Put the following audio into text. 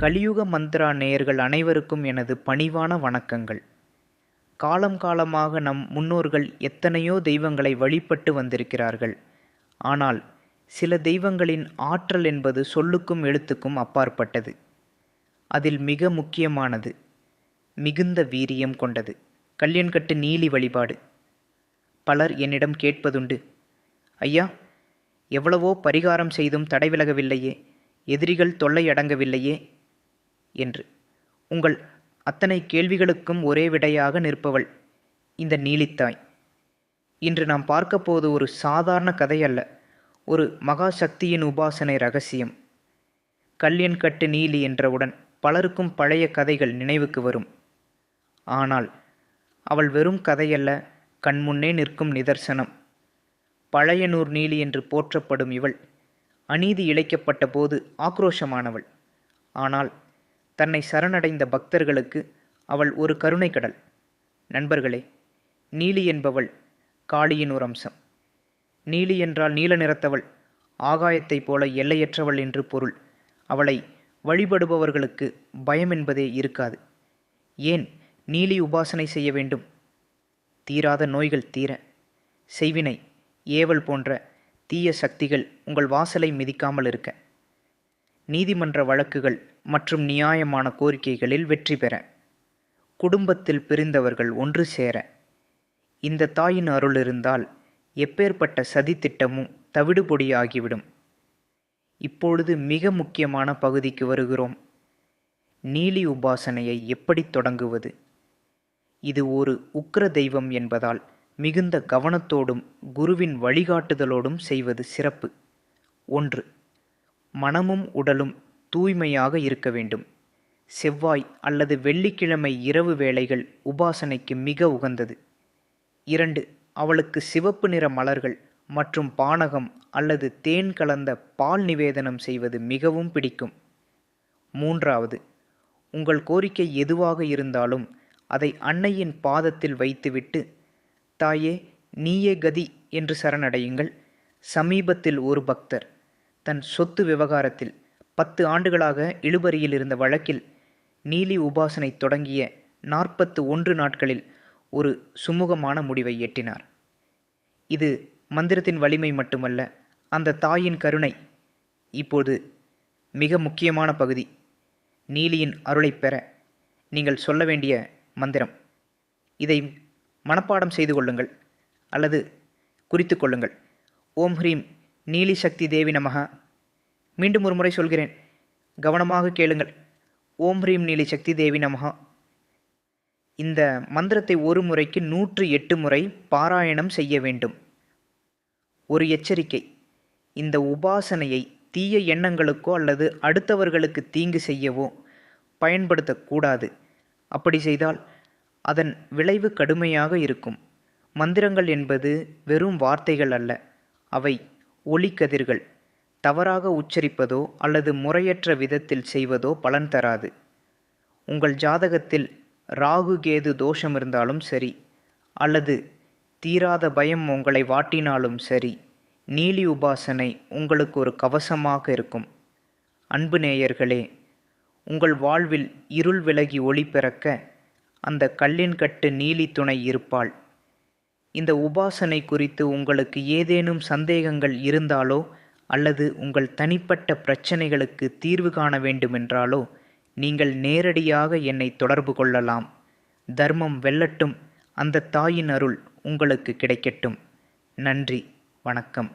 கலியுக மந்த்ரா நேயர்கள் அனைவருக்கும் எனது பணிவான வணக்கங்கள். காலம் காலமாக நம் முன்னோர்கள் எத்தனையோ தெய்வங்களை வழிபட்டு வந்திருக்கிறார்கள். ஆனால் சில தெய்வங்களின் ஆற்றல் என்பது சொல்லுக்கும் எழுத்துக்கும் அப்பாற்பட்டது. அதில் மிக முக்கியமானது மிகுந்த வீரியம் கொண்டது. கல்யன்கட்டு நீலி வழிபாடு. பலர் என்னிடம் கேட்பதுண்டு ஐயா எவ்வளவோ பரிகாரம் செய்தும் தடை விலகவில்லையே எதிரிகள் தொல்லை அடங்கவில்லையே. என்று. உங்கள் அத்தனை கேள்விகளுக்கும் ஒரே விடையாக நிற்பவள் இந்த நீலித்தாய். இன்று நாம் பார்க்க ஒரு சாதாரண கதை அல்ல ஒரு மகா சக்தியின் உபாசனை ரகசியம். கல்யன் கட்டு நீலி என்றவுடன் பலருக்கும் பழைய கதைகள் நினைவுக்கு வரும். ஆனால் அவள் வெறும் கதையல்ல கண்முன்னே நிற்கும் நிதர்சனம். பழையனூர் நீலி என்று போற்றப்படும் இவள் அநீதி இழைக்கப்பட்ட போது ஆக்ரோஷமானவள். ஆனால் தன்னை சரணடைந்த பக்தர்களுக்கு அவள் ஒரு கருணை கடல். நண்பர்களே நீலி என்பவள் காளியின் ஒரு அம்சம். நீலி என்றால் நீல நிறத்தவள் ஆகாயத்தைப் போல எல்லையற்றவள் என்று பொருள். அவளை வழிபடுபவர்களுக்கு பயம் என்பதே இருக்காது. ஏன் நீலி உபாசனை செய்ய வேண்டும்? தீராத நோய்கள் தீர. செய்வினை ஏவல் போன்ற தீய சக்திகள் உங்கள் வாசலை மிதிக்காமல் இருக்க. நீதிமன்ற வழக்குகள் மற்றும் நியாயமான கோரிக்கைகளில் வெற்றி பெற. குடும்பத்தில் பிரிந்தவர்கள் ஒன்று சேர. இந்த தாயின் அருள் இருந்தால் எப்பேற்பட்ட சதித்திட்டமும் தவிடுபொடியாகிவிடும். இப்பொழுது மிக முக்கியமான பகுதிக்கு வருகிறோம். நீலி உபாசனையை எப்படி தொடங்குவது? இது ஒரு உக்ர தெய்வம் என்பதால் மிகுந்த கவனத்தோடும் குருவின் வழிகாட்டுதலோடும் செய்வது சிறப்பு. ஒன்று மனமும் உடலும் தூய்மையாக இருக்க வேண்டும். செவ்வாய் அல்லது வெள்ளிக்கிழமை இரவு வேளைகள் உபாசனைக்கு மிக உகந்தது. இரண்டு அவளுக்கு சிவப்பு நிற மலர்கள் மற்றும் பானகம் அல்லது தேன் கலந்த பால் நிவேதனம் செய்வது மிகவும் பிடிக்கும். மூன்றாவது உங்கள் கோரிக்கை எதுவாக இருந்தாலும் அதை அன்னையின் பாதத்தில் வைத்துவிட்டு தாயே நீயே கதி என்று சரணடையுங்கள். சமீபத்தில் ஒரு பக்தர் தன் சொத்து விவகாரத்தில் பத்து ஆண்டுகளாக இழுபறியில் இருந்த வழக்கில் நீலி உபாசனை தொடங்கிய நாற்பத்து ஒன்று நாட்களில் ஒரு சுமூகமான முடிவை எட்டினார். இது மந்திரத்தின் வலிமை மட்டுமல்ல அந்த தாயின் கருணை இப்போது மிக முக்கியமான பகுதி. நீலியின் அருளை பெற நீங்கள் சொல்ல வேண்டிய மந்திரம். இதை மனப்பாடம் செய்து கொள்ளுங்கள் அல்லது குறித்து கொள்ளுங்கள். ஓம் ஹ்ரீம் நீலி சக்தி தேவி நமகா மீண்டும் ஒரு முறை சொல்கிறேன். கவனமாக கேளுங்கள். ஓம் ஹ்ரீம் நீலி சக்தி தேவி நமகா இந்த மந்திரத்தை ஒரு முறைக்கு நூற்று எட்டு முறை பாராயணம் செய்ய வேண்டும். ஒரு எச்சரிக்கை. இந்த உபாசனையை தீய எண்ணங்களுக்கோ அல்லது அடுத்தவர்களுக்கு தீங்கு செய்யவோ பயன்படுத்தக்கூடாது. அப்படி செய்தால் அதன் விளைவு கடுமையாக இருக்கும். மந்திரங்கள் என்பது வெறும் வார்த்தைகள் அல்ல. அவை ஒளிக்கதிர்கள் தவறாக உச்சரிப்பதோ அல்லது முறையற்ற விதத்தில் செய்வதோ பலன் தராது. உங்கள் ஜாதகத்தில் ராகு கேது தோஷம் இருந்தாலும் சரி அல்லது தீராத பயம் உங்களை வாட்டினாலும் சரி நீலி உபாசனை உங்களுக்கு ஒரு கவசமாக இருக்கும். அன்பு நேயர்களே உங்கள் வாழ்வில் இருள் விலகி ஒளி பிறக்க அந்த கல்லின் கட்டு நீலி துணை இருப்பாள். இந்த உபாசனை குறித்து உங்களுக்கு ஏதேனும் சந்தேகங்கள் இருந்தாலோ அல்லது உங்கள் தனிப்பட்ட பிரச்சனைகளுக்கு தீர்வு காண வேண்டுமென்றாலோ நீங்கள் நேரடியாக என்னை தொடர்பு கொள்ளலாம். தர்மம் வெல்லட்டும். அந்த தாயின் அருள் உங்களுக்கு கிடைக்கட்டும். நன்றி. வணக்கம்.